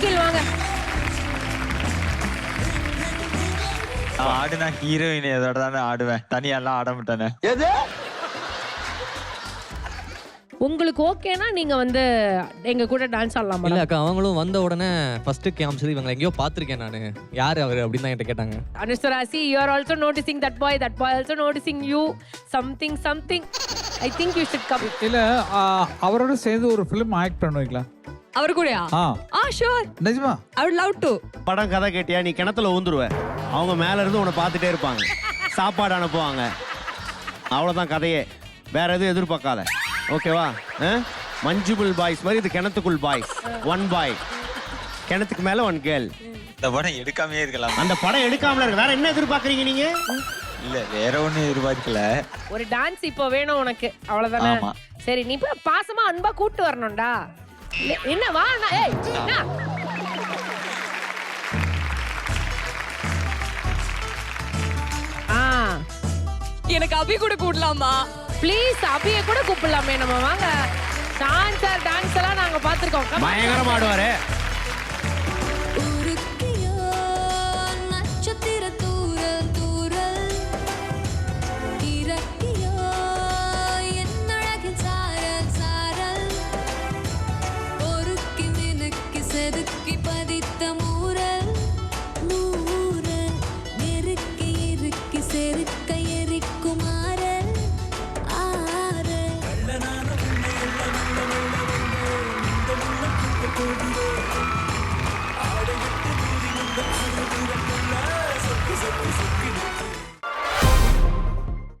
அகில் வாங்க. நான் ஆடுனா ஹீரோயின் இதோட தானே ஆடுவேன். தனியாலாம் ஆட மாட்டேனே. உங்களுக்கு ஓகேனா நீங்க வந்து எங்க கூட டான்ஸ் ஆடலாம் இல்ல அக்கா அவங்களும் வந்த உடனே ஃபர்ஸ்ட் காமிச்சது இவங்களை எங்கேயோ பார்த்திருக்கேன் நான். யார் அவர் அப்படின்னு தான் என்கிட்ட கேட்டாங்க. அனுஸ்வராசி you are also noticing that boy that boy also noticing you something something I think you should come இல்ல அவரோட சேர்ந்து ஒரு ஃபிலிம் ஆக்ட் பண்ணுவீங்களா? அவர் கூடயா ஆ. ஆ ஷூர் நிஜமா? ஐ வுட் லவ் டு படம் கதை கேட்டியா? நீ கிணத்துல ஊந்துருவ. அவங்க மேல இருந்து உன்னை பார்த்துட்டே இருப்பாங்க. சாப்பாடு அனுப்புவாங்க. அவ்வளவுதான் கதையே. வேற எதுவும் எதிர்பார்க்காத. ஓகேவா மஞ்சுபுல் பாய்ஸ் மாதிரி இது கிணத்துக்குள் பாய்ஸ். ஒன் பாய் கிணத்துக்கு மேல ஒன் கேர்ள் இந்த படம் எடுக்காமே இருக்கலாம். அந்த படம் எடுக்காமல இருக்கு. வேற என்ன எதிர்பார்க்கறீங்க நீங்க? இல்ல வேற ஒண்ணும் எதிர்பார்க்கல. ஒரு டான்ஸ் இப்போ வேணும் உனக்கு. அவ்வளவுதானே. சரி நீ போய் பாசமா அன்பா கூட்டு வரணும்டா. என்ன வா ஏய் எனக்கு அபி கூட கூடலாமா ப்ளீஸ் அபிய கூட கூப்பிடலாமே நம்ம வாங்க. டான்ஸர் டான்ஸ் எல்லாம் நாங்க பாத்துருக்கோம் பயங்கரமா ஆடுவாரு.